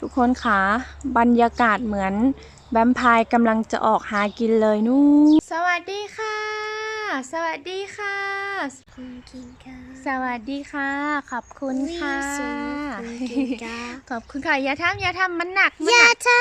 ทุกคนคะบรรยากาศเหมือนแวมไพร์กำลังจะออกหากินเลยนู่นสวัสดีค่ะ สวัสดีค่ะ คุณกินค่ะสวัสดีค่ะ ขอบคุณค่ะวิสุคุณกินค่ะขอบคุณค่ะ อย่าทำอย่าทำมันหนักมันยาหนักจ้า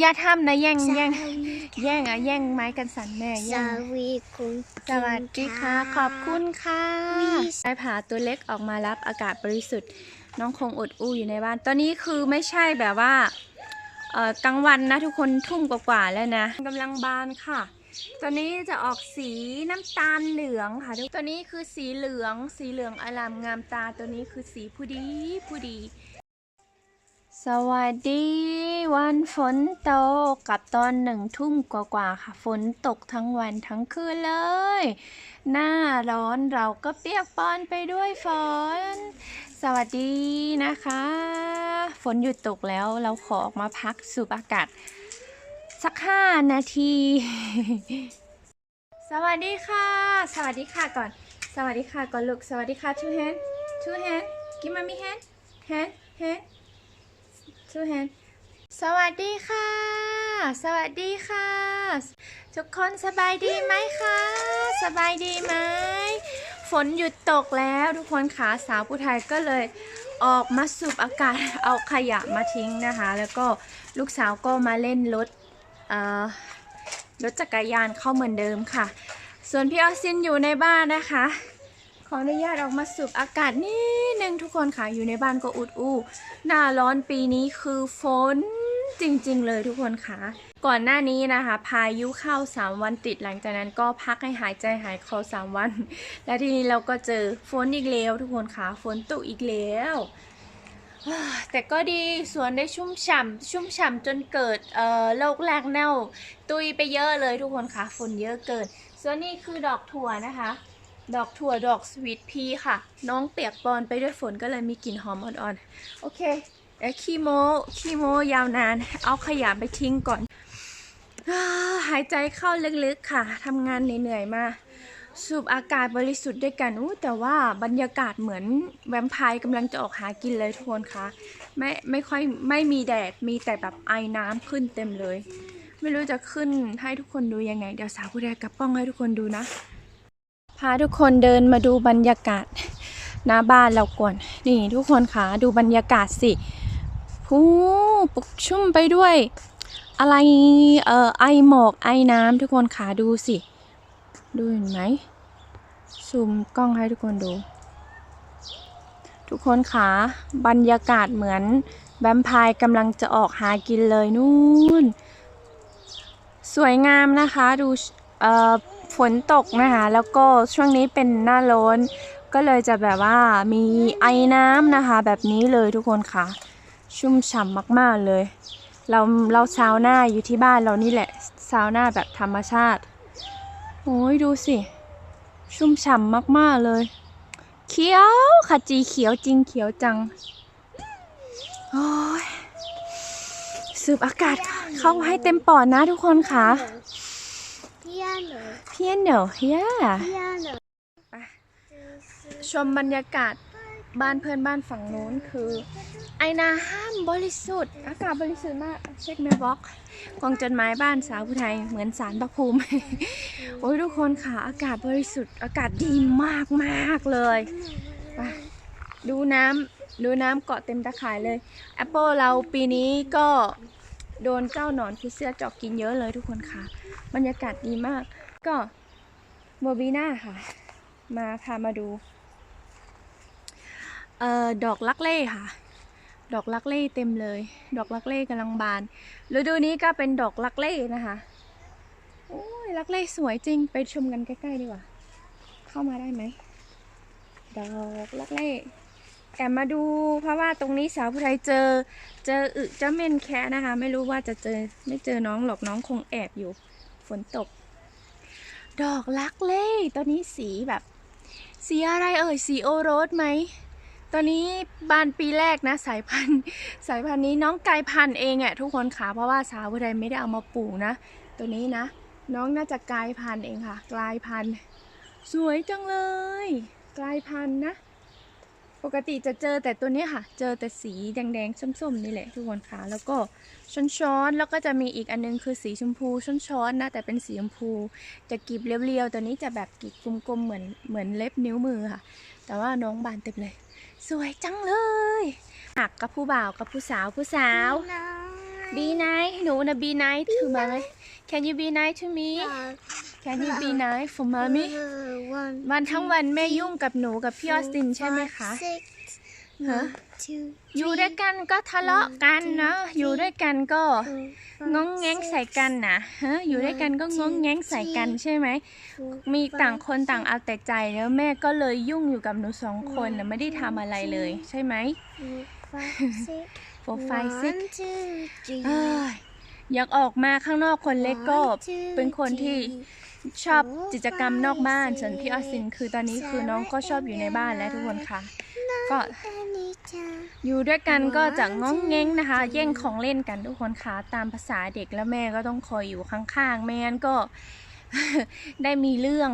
อย่าทำนะแย่งแย่งสาวีแย่งอะแย่งไม้กันสันแม่สาแย่งวีคุณสวัสดีค่ะ ขอบคุณค่ะวิได้พาตัวเล็กออกมารับอากาศบริสุทธิ์ น้องคงอดอู้อยู่ในบ้าน ตอนนี้คือไม่ใช่แบบว่าเอ่อกลางวันนะทุกคนทุ่มกว่าๆแล้วนะกำลังบานค่ะตัวนี้จะออกสีน้ำตาลเหลืองค่ะทุกตัวนี้คือสีเหลือง สีเหลืองอลามงามตา ตัวนี้คือสีผู้ดีผู้ดี สวัสดี วันฝนตกกับตอนหนึ่งทุ่มกว่าๆค่ะ ฝนตกทั้งวันทั้งคืนเลย หน้าร้อนเราก็เปียกปอนไปด้วยฝน สวัสดีนะคะ ฝนหยุดตกแล้วเราขอออกมาพักสูบอากาศ สักห้านาที สวัสดีค่ะ สวัสดีค่ะก่อน สวัสดีค่ะก่อนลูก สวัสดีค่ะ two hand two hand give mommy hand hand hand two hand สวัสดีค่ะ สวัสดีค่ะ ทุกคนสบายดีไหมคะ สบายดีไหม ฝนหยุดตกแล้วทุกคนขาสาวผู้ไทยก็เลยออกมาสูบอากาศเอาขยะมาทิ้งนะคะ แล้วก็ลูกสาวก็มาเล่นรถเอ่อรถจักรยานเข้าเหมือนเดิมค่ะ ส่วนพี่ออซินอยู่ในบ้านนะคะ ขออนุญาตออกมาสูบอากาศนิดนึงทุกคนค่ะอยู่ในบ้านก็อุดอู้หน้าร้อนปีนี้คือฝนจริงๆ เลยทุกคนค่ะ ก่อนหน้านี้นะคะ พายุเข้า 3 วันติดหลังจากนั้นก็พักให้หายใจหายคอ 3 วัน และทีนี้เราก็เจอฝนอีกแล้วทุกคนค่ะฝนตกอีกแล้วแต่ก็ดีสวนได้ชุ่มฉ่ำชุ่มฉ่ำจนเกิดเอ่อโรคแรกเน่า ตุยไปเยอะเลยทุกคนค่ะฝนเยอะเกินส่วนนี้คือดอกถั่วนะคะ ดอกถั่วดอกสวีทพีค่ะ น้องเปียกปอนไปด้วยฝนก็เลยมีกลิ่นหอมอ่อนๆ โอเคเอ้ขี้โมขี้โมยาวนาน เอาขยะไปทิ้งก่อน หายใจเข้าลึกๆค่ะทำงานเหนื่อยๆมา สูบอากาศบริสุทธิ์ด้วยกันอู้แต่ว่าบรรยากาศเหมือนแวมไพร์กำลังจะออกหากินเลยทุกคนคะไม่ไม่ค่อยไม่มีแดดมีแต่แบบไอน้ำขึ้นเต็มเลย ไม่รู้จะขึ้นให้ทุกคนดูยังไง เดี๋ยวสาวผู้ใดกับป้องให้ทุกคนดูนะ พาทุกคนเดินมาดูบรรยากาศหน้าบ้านเราก่อน นี่ทุกคนคะดูบรรยากาศสิหูปกชุ่มไปด้วย อะไรเอ่อไอหมอกไอน้ำทุกคนขาดูสิ ดูเห็นไหมซูมกล้องให้ทุกคนดู ทุกคนขาบรรยากาศเหมือนแวมพร์กำลังจะออกหากินเลยนู่น สวยงามนะคะดูเอ่อ ฝนตกนะคะ แล้วก็ช่วงนี้เป็นหน้าร้อนก็เลยจะแบบว่ามีไอน้ำนะคะ แบบนี้เลยทุกคนค่ะ ชุ่มฉ่ำมากๆเลย เราเราซาวน่าอยู่ที่บ้านเรานี่แหละซาวน่าแบบธรรมชาติโอ้ยดูสิ ชุ่มฉ่ำมากๆเลย เขียวขจีเขียวจริงเขียวจังโอ้ยสูบอากาศเข้าให้เต็มปอดนะทุกคนค่ะ พิอาโนเพียนเดี๋ยวเฮียพิอาโนชมบรรยากาศบ้านเพื่อนบ้านฝั่งนู้นคือ ไอนาห้ามบริสุทธิ์ อากาศบริสุทธิ์มาก เช็คในบล็อกกองจดหมายบ้านสาวผู้ไทยเหมือนสารพระภูมิ โอ้ยทุกคนค่ะ อากาศบริสุทธิ์ อากาศดีมากมากๆเลยไปดูน้ำดูน้ำเกาะเต็มตะข่ายเลย แอปเปิลเราปีนี้ก็ โดนเจ้าหนอนคือเสื้อเจอกกินเยอะเลยทุกคนค่ะ บรรยากาศดีมาก ก็โมบีน่าค่ะ มาพามาดูเอ่อดอกลักเล่ค่ะ ดอกลักเล่เต็มเลย ดอกลักเล่กำลังบานฤดูนี้ก็เป็นดอกลักเล่นะคะโอ้ยลักเล่สวยจริงไปชมกันใกล้ๆดีกว่า เข้ามาได้ไหมดอกลักเล่ แอบมาดูเพราะว่าตรงนี้สาวผู้ไทยเจอ เจออึเจ้าเม่นแคะนะคะ ไม่รู้ว่าจะเจอไม่เจอน้องหรอกน้องคงแอบอยู่ ฝนตก ดอกลักเล่ตอนนี้สีแบบ สีอะไรเอ่ยสีโอโรสไหมตอนนี้บานปีแรกนะ สายพันธุ์สายพันธุ์นี้น้องกลายพันธุ์เองอะทุกคนค่ะเพราะว่าสาวผู้ใดไม่ได้เอามาปลูกนะ ตัวนี้นะ น้องน่าจะกลายพันธุ์เองค่ะ กลายพันธุ์สวยจังเลย กลายพันธุ์นะ ปปกติจะเจอแต่ตัวเนี้ยค่ะ เจอแต่สีแดงๆส้มๆนี่แหละทุกคนค่ะ แล้วก็ช้อนๆแล้วก็จะมีอีกอันนึงคือสีชมพูช้อนๆนะแต่เป็นสีชมพู จะกรีบเรียวๆตัวนี้จะแบบกรีบกลมๆเหมือนเหมือนเล็บนิ้วมือค่ะ แต่ว่าน้องบานเต็มเลย สวยจังเลยหักกับผู้บ่าวกับผู้สาวผู้สาว be nice หนูนะ be nice to mommy can you be nice to me can you be nice for mommy วันทั้งวันแม่ยุ่งกับหนูกับพี่ออสตินใช่ไหมคะฮะอยู่ด้วยกันก็ทะเลาะกันเนาะอยู่ด้วยกันก็งองแงงใส่กันนะฮะอยู่ด้วยกันก็งองแงงใส่กันใช่ไหมมีต่างคนต่างเอาแต่ใจแล้วแม่ก็เลยยุ่งอยู่กับหนูสองคนนะไม่ได้ทำอะไรเลยใช่ไหม four five six เอ้ยอยากออกมาข้างนอกคนเล็กก็เป็นคนที่ชอบกิจกรรมนอกบ้านส่วนพี่ออสติน คือตอนนี้คือน้องก็ชอบอยู่ในบ้านแล้วทุกคนค่ะ ก็อยู่ด้วยกันก็จะง้องเง้งนะคะ แย่งของเล่นกันทุกคนค่ะตามภาษาเด็กแล้วแม่ก็ต้องคอยอยู่ข้างๆ ไม่งั้นก็ได้มีเรื่อง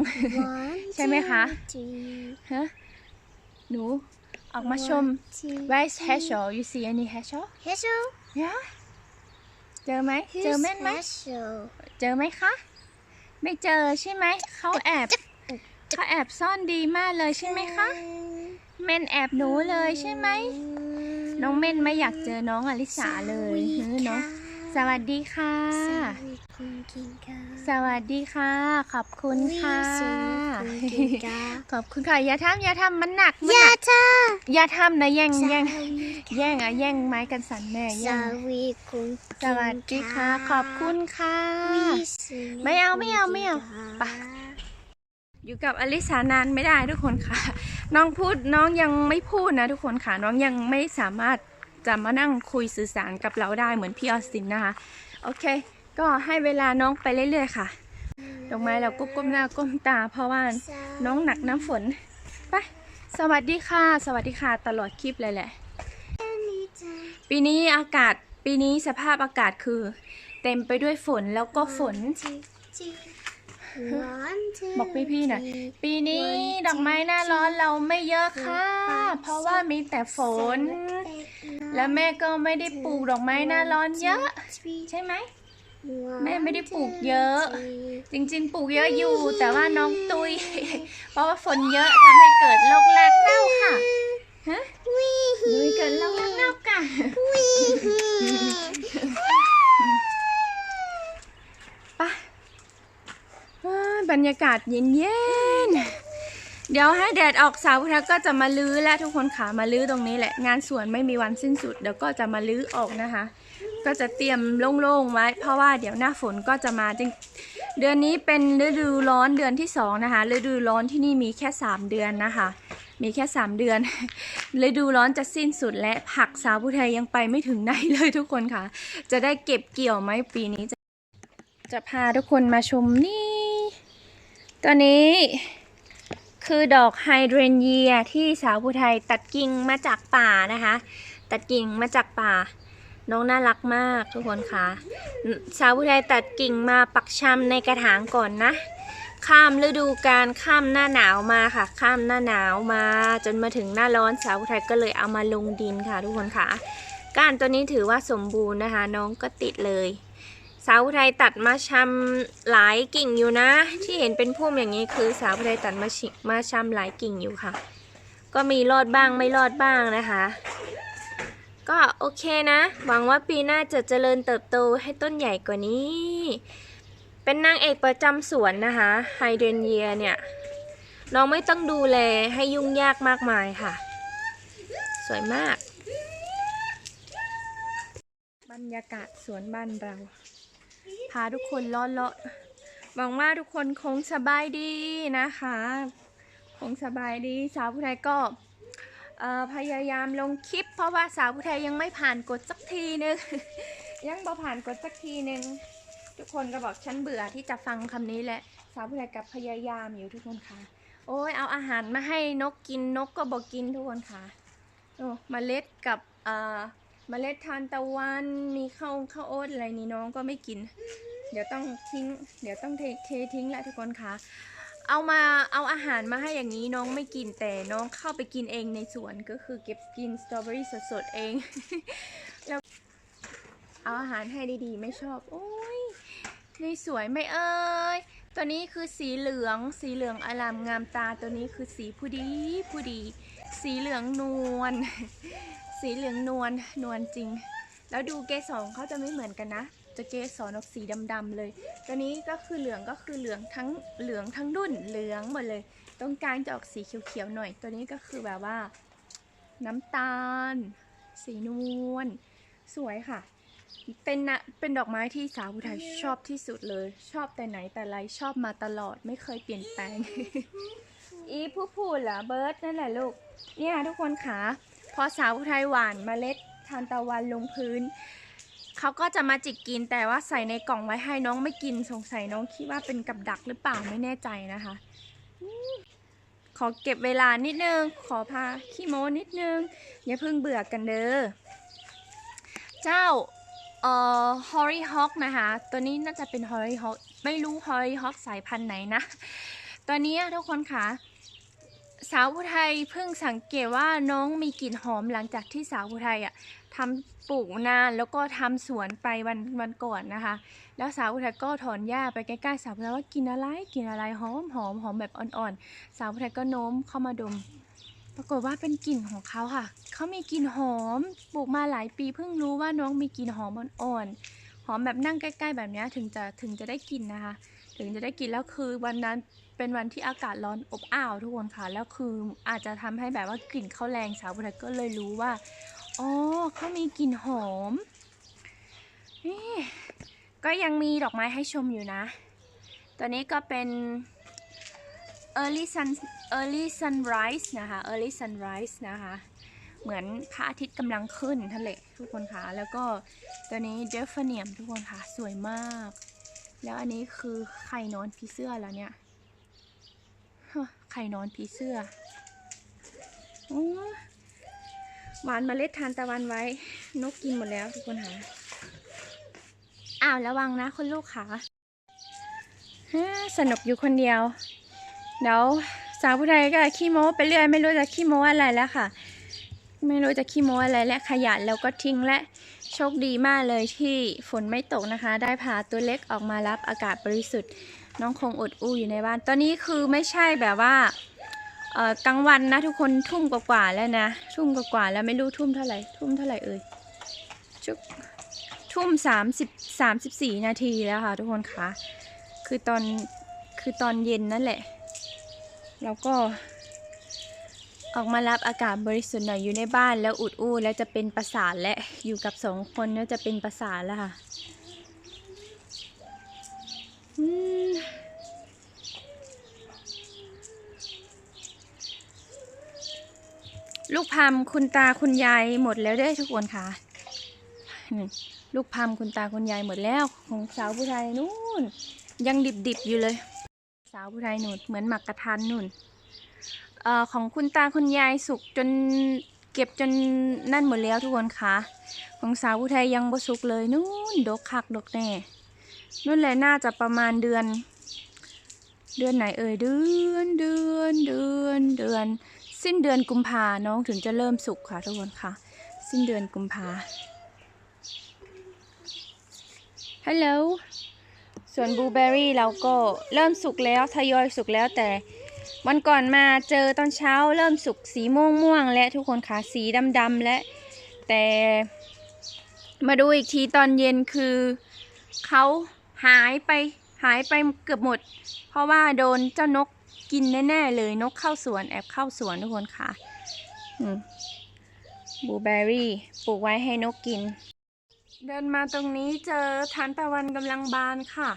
ใช่ไหมคะฮะหนูออกมาชม Where is Hedgehog you see any hedgehog yeah เจอไหม เจอแม่นไหม เจอไหมคะ ไม่เจอใช่ไหม เขาแอบเขาแอบซ่อนดีมากเลยใช่ไหมคะ เม่นแอบหนูเลยใช่ไหม น้องเม่นไม่อยากเจอน้องอลิสาเลยเฮ้ยน้อง สวัสดีค่ะ สวัสดีค่ะ ขอบคุณค่ะ ขอบคุณค่ะ อย่าทำอย่าทำมันหนักมันยาหนักจ้าอย่าทำนะแย่งแย่งแย่งอะแย่งไม้กันสันแม่สแย่งวีคุณสวัสดีค่ะ ขอบคุณค่ะ ไม่เอาไม่เอาไม่เอาไปอยู่กับอลิสานานไม่ได้ทุกคนค่ะ น้องพูดน้องยังไม่พูดนะทุกคนค่ะ น้องยังไม่สามารถ จะมานั่งคุยสื่อสารกับเราได้เหมือนพี่ออสตินนะคะ โอเค ก็ให้เวลาน้องไปเรื่อยๆค่ะดอกไม้เราก็ก้มหน้าก้มตา เพราะว่าน้องหนักน้ำฝนไปสวัสดีค่ะ สวัสดีค่ะ ตลอดคลิปเลยแหละ ปีนี้อากาศปีนี้สภาพอากาศคือ เต็มไปด้วยฝนแล้วก็ฝน บอกพี่ๆหน่อยปีนี้ดอกไม้หน้าร้อนเราไม่เยอะค่ะ เพราะว่ามีแต่ฝน และแม่ก็ไม่ได้ปลูกดอกไม้หน้าร้อนเยอะ ใช่ไหมแม่ไม่ได้ปลูกเยอะ จริงๆ ปลูกเยอะอยู่ แต่ว่าน้องตุย เพราะว่าฝนเยอะทำให้เกิดโรคแรกเน่าค่ะฮะนุยเกิดโรคแรกเน่ากัน ไปเอ้ย บรรยากาศเย็นๆ เดี๋ยวให้แดดออกสาวพุทธก็จะมาลื้อแล้วทุกคนขามาลื้อตรงนี้แหละ งานสวนไม่มีวันสิ้นสุดเดี๋ยวก็จะมาลื้อออกนะคะ ก็จะเตรียมโล่งๆไว้ เพราะว่าเดี๋ยวหน้าฝนก็จะมาจริงเดือนนี้เป็นฤดูร้อนเดือนที่สองนะคะฤดูร้อนที่นี่มีแค่สามเดือนนะคะ มีแค่สามเดือนฤดูร้อนจะสิ้นสุดและผักสาวผู้ไทยยังไปไม่ถึงไหนเลยทุกคนค่ะ จะได้เก็บเกี่ยวไหมปีนี้จะจะพาทุกคนมาชมนี่ ตัวนี้คือดอกไฮเดรนเยียที่สาวผู้ไทยตัดกิ่งมาจากป่านะคะ ตัดกิ่งมาจากป่า น้องน่ารักมากทุกคนค่ะ สาวผู้ไทยตัดกิ่งมาปักชำในกระถางก่อนนะ ข้ามฤดูกาลข้ามหน้าหนาวมาค่ะ ข้ามหน้าหนาวมา จนมาถึงหน้าร้อนสาวผู้ไทยก็เลยเอามาลงดินค่ะ ทุกคนค่ะ ก้านตัวนี้ถือว่าสมบูรณ์นะคะ น้องก็ติดเลย สาวไทยตัดมาชำหลายกิ่งอยู่นะ ที่เห็นเป็นพุ่มอย่างนี้คือสาวไทยตัดมาชิมาชำหลายกิ่งอยู่ค่ะ ก็มีรอดบ้างไม่รอดบ้างนะคะ ก็โอเคนะ หวังว่าปีหน้าจะเจริญเติบโตให้ต้นใหญ่กว่านี้ เป็นนางเอกประจำสวนนะคะไฮเดรนเยียเนี่ยน้องไม่ต้องดูแลให้ยุ่งยากมากมายค่ะ สวยมาก บรรยากาศสวนบ้านเรา พาทุกคนล้อเลาะหวังว่าทุกคนคงสบายดีนะคะ คงสบายดีสาวผู้ไทยก็พยายามลงคลิป เพราะว่าสาวผู้ไทยยังไม่ผ่านกฎสักทีนึง ยังบ่ผ่านกฎสักทีนึง ทุกคนก็บอกฉันเบื่อที่จะฟังคำนี้แหละ สาวผู้ไทยกับพยายามอยู่ทุกคนค่ะ โอ้ยเอาอาหารมาให้นกกินนกก็บอกกินทุกคนค่ะ โอ้เมล็ดกับ เอ่อเมล็ดทานตะวันมีข้าวข้าวโอ๊ตอะไรนี่น้องก็ไม่กิน เดี๋ยวต้องทิ้ง เดี๋ยวต้องเทเททิ้งแหละทุกคนคะเอามาเอาอาหารมาให้อย่างนี้น้องไม่กินแต่น้องเข้าไปกินเองในสวนก็คือเก็บกินสตรอเบอรี่สดๆเองแล้วเอาอาหารให้ดีๆ ไม่ชอบ โอ้ยนี่สวยไหม่เอ่ยตัวนี้คือสีเหลืองสีเหลืองอลามงามตาตัวนี้คือสีผู้ดีผู้ดี สีเหลืองนวล สีเหลืองนวลนวลจริง แล้วดูเกสรเขาจะไม่เหมือนกันนะ จะเกสรออกสีดำๆเลย ตัวนี้ก็คือเหลืองก็คือเหลืองทั้งเหลืองทั้งดุนเหลืองหมดเลย ตรงกลางจะออกสีเขียวๆหน่อย ตัวนี้ก็คือแบบว่า น้ำตาล สีนวลสวยค่ะ เป็นนะเป็นดอกไม้ที่สาวผู้ไทยชอบที่สุดเลย ชอบแต่ไหนแต่ไรชอบมาตลอดไม่เคยเปลี่ยนแปลง อีผู้พูดเหรอเบิร์ดนั่นแหละลูก เนี่ยทุกคนค่ะ พอสาวผู้ไทยหวานเมล็ดทานตะวันลงพื้น เขาก็จะมาจิกกินแต่ว่าใส่ในกล่องไว้ให้น้องไม่กินสงสัยน้องคิดว่าเป็นกับดักหรือเปล่าไม่แน่ใจนะคะ ขอเก็บเวลานิดนึง ขอพาขี้โม้นิดนึง อย่าเพิ่งเบื่อกันเด้อเจ้าเอ่อฮอรี่ฮอ k นะคะ ตัวนี้น่าจะเป็นฮอรี่ฮอ k ไม่รู้ฮอรี่ฮอ k สายพันธุ์ไหนนะ ตัวนี้ทุกคนค่ะ สาวผู้ไทยเพิ่งสังเกตว่าน้องมีกลิ่นหอมหลังจากที่สาวผู้ไทยอะทำปลูกนานแล้วก็ทำสวนไปวันวันก่อนนะคะ แล้วสาวผู้ไทยก็ถอนหญ้าไปใกล้ๆสาวผู้ไทยว่ากินอะไรกินอะไรหอมหอมหอมแบบอ่อนๆ สาวผู้ไทยก็โน้มเข้ามาดม ปรากฏว่าเป็นกลิ่นของเขาค่ะเขามีกลิ่นหอมปลูกมาหลายปีเพิ่งรู้ว่าน้องมีกลิ่นหอมอ่อนๆหอมแบบนั่งใกล้ ๆ แบบนี้ถึงจะถึงจะได้กลิ่นนะคะ ถึงจะได้กลิ่นแล้วคือวันนั้น เป็นวันที่อากาศร้อนอบอ้าวทุกคนค่ะ แล้วคืออาจจะทำให้แบบว่ากลิ่นเขาแรงสาวผู้ก็เลยรู้ว่า อ๋อเขามีกลิ่นหอม นี่ก็ยังมีดอกไม้ให้ชมอยู่นะ ตัวนี้ก็เป็น early sun early sunrise นะคะ early sunrise นะคะ เหมือนพระอาทิตย์กำลังขึ้นทะเลทุกคนค่ะ แล้วก็ตัวนี้เดฟเฟเนียมทุกคนค่ะ สวยมาก แล้วอันนี้คือไข่นอนผีเสื้อแล้วเนี่ย ไข่นอนผีเสื้อโอ้หวานเมล็ดทานตะวันไว้ นกกินหมดแล้วทุกคนค่ะอ้าวระวังนะคุณลูกค่ะฮะสนุกอยู่คนเดียว เดี๋ยวสาวผู้ไทยก็ขี้โม้ไปเรื่อยไม่รู้จะขี้โม้อะไรแล้วค่ะ ไม่รู้จะขี้โม้อะไรและขยะแล้วก็ทิ้งและโชคดีมากเลยที่ฝนไม่ตกนะคะ ได้พาตัวเล็กออกมารับอากาศบริสุทธิ์ น้องคงอดอู้อยู่ในบ้าน ตอนนี้คือไม่ใช่แบบว่าเอ่อกลางวันนะทุกคนทุ่มกว่าๆแล้วนะ ทุ่มกว่าๆแล้วไม่รู้ทุ่มเท่าไหร่ ทุ่มเท่าไหร่เอ่ยชุกทุ่มสามสิบสามสิบสี่นาทีแล้วค่ะทุกคนคะคือตอนคือตอนเย็นนั่นแหละ แล้วก็ ออกมารับอากาศบริสุทธิ์หน่อยอยู่ในบ้านแล้วอุดอู้แล้วจะเป็นประสาทและอยู่กับสองคนแล้วจะเป็นประสาทแล้วค่ะ ลูกพามคุณตาคุณยายหมดแล้วเด้อทุกคนค่ะลูกพามคุณตาคุณยายหมดแล้วของสาวผู้ไทยนู่น ยังดิบๆอยู่เลย สาวผู้ไทยหนุนเหมือนหมักกระทันนุ่นเอ่อของคุณตาคุณยายสุกจนเก็บจนนั่นหมดแล้วทุกคนคะของสาวผู้ไทยยังบ่สุกเลยนู่นดกคักดกแน่ นู่นแหละน่าจะประมาณเดือน เดือนไหนเอ่ยเดือนเดือนเดือนเดือน สิ้นเดือนกุมภาน้องถึงจะเริ่มสุกค่ะทุกคนค่ะ สิ้นเดือนกุมภาฮัลโหลส่วนบลูเบอร์รี่เราก็เริ่มสุกแล้วทยอยสุกแล้วแต่วันก่อนมาเจอตอนเช้าเริ่มสุกสีม่วงม่วงและทุกคนคะสีดำดำและแต่มาดูอีกทีตอนเย็นคือเขา หายไปหายไปเกือบหมด เพราะว่าโดนเจ้านกกินแน่ๆเลยนกเข้าสวนแอบเข้าสวนทุกคนค่ะบลูเบอร์รี่ปลูกไว้ให้นกกิน เดินมาตรงนี้เจอทานตะวันกำลังบานค่ะ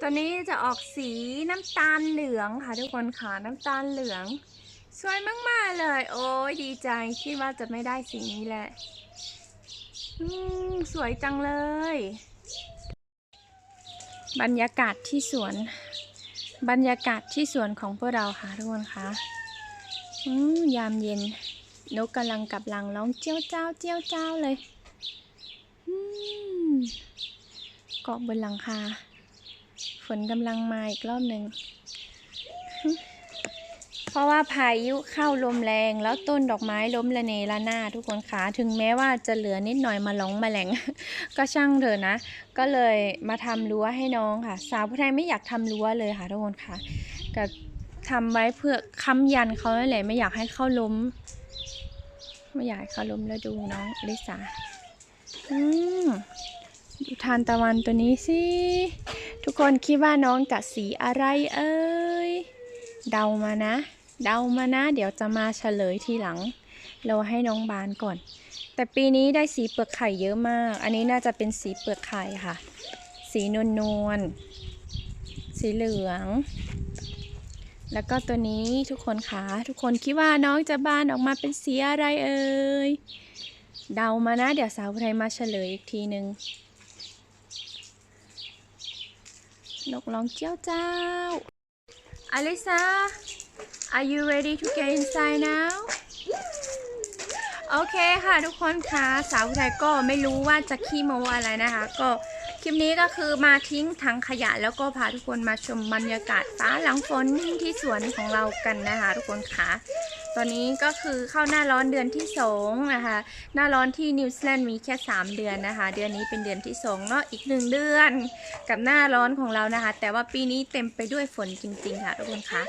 ตัวนี้จะออกสีน้ำตาลเหลืองค่ะ ทุกคนค่ะน้ำตาลเหลือง สวยมากๆเลย โอ้ยดีใจคิดว่าจะไม่ได้สีนี้แหละสวยจังเลย บรรยากาศที่สวน บรรยากาศที่สวนของพวกเราค่ะทุกคนค่ะยามเย็น นกกำลังกลับลังร้องเจ้าเจ้าเจ้าเจ้าเลยเกาะบนหลังคา ฝนกำลังมาอีกรอบหนึ่ง เพราะว่าพายุเข้าลมแรงแล้วต้นดอกไม้ล้มระเนระนาดทุกคนคะถึงแม้ว่าจะเหลือนิดหน่อยมาหลงมาแหลง ก็ช่างเถอะนะ ก็เลยมาทำรั้วให้น้องค่ะ สาวผู้ไทยไม่อยากทำรั้วเลยค่ะทุกคนค่ะก็ทำไว้เพื่อค้ำยันเขานั่นแหละไม่อยากให้เข้าล้ม ไม่อยากให้เขาล้มแล้วดูน้องลิสาอืมดูทานตะวันตัวนี้สิ ทุกคนคิดว่าน้องกับสีอะไรเอ่ยเดามานะ เดามานะ เดี๋ยวจะมาเฉลยทีหลัง เราให้น้องบานก่อน แต่ปีนี้ได้สีเปลือกไข่เยอะมาก อันนี้น่าจะเป็นสีเปลือกไข่ค่ะ สีนวลนวลสีเหลือง แล้วก็ตัวนี้ทุกคนคะทุกคนคิดว่าน้องจะบานออกมาเป็นสีอะไรเอ่ยเดามานะ เดี๋ยวสาวไทยมาเฉลยอีกทีหนึ่งนกร้องเจ้าเจ้า Alisa are you ready to get inside now โอเคค่ะทุกคนคะสาวไทยก็ไม่รู้ว่าจะขี้โมอะไรนะคะ ก็ คลิปนี้ก็คือมาทิ้งถังขยะแล้วก็พาทุกคนมาชมบรรยากาศฟ้าหลังฝนที่สวนของเรากันนะคะ ทุกคนคะตอนนี้ก็คือเข้าหน้าร้อนเดือนที่สองนะคะ หน้าร้อนที่นิวซีแลนด์มีแค่ 3 เดือนนะคะ เดือนนี้เป็นเดือนที่สองเนาะอีกหนึ่งเดือน กับหน้าร้อนของเรานะคะ แต่ว่าปีนี้เต็มไปด้วยฝนจริง ๆ ค่ะทุกคนคะ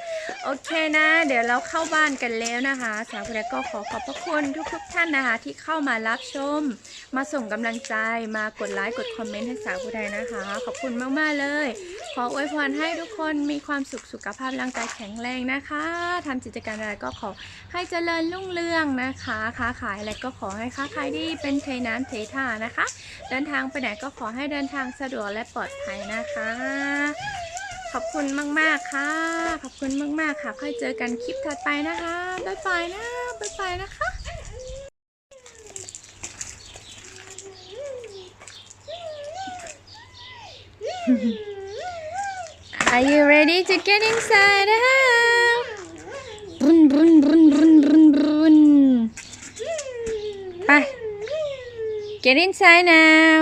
โอเคนะ เดี๋ยวเราเข้าบ้านกันแล้วนะคะสาวคนก็ขอขอบพระคุณทุกๆท่านนะคะ ที่เข้ามารับชม มาส่งกำลังใจมากดไลค์กดคอมเมนต์ให้สาวผู้ใดนะคะ ขอบคุณมาก ๆ เลย ขออวยพรให้ทุกคนมีความสุขสุขภาพร่างกายแข็งแรงนะคะทำกิจการอะไรก็ขอให้เจริญรุ่งเรืองนะคะ ค้าขายอะไรก็ขอให้ค้าขายดีเป็นเทน้ำเทท่านะคะ เดินทางไปไหนก็ขอให้เดินทางสะดวกและปลอดภัยนะคะ ขอบคุณมาก ๆ ค่ะ ขอบคุณมาก ๆ ค่ะ ค่อยเจอกันคลิปถัดไปนะคะ บ๊ายบายนะ บ๊ายบายนะคะ Are you ready to get inside house? Brun, brun, brun, brun, brun, brun. ไป Get inside now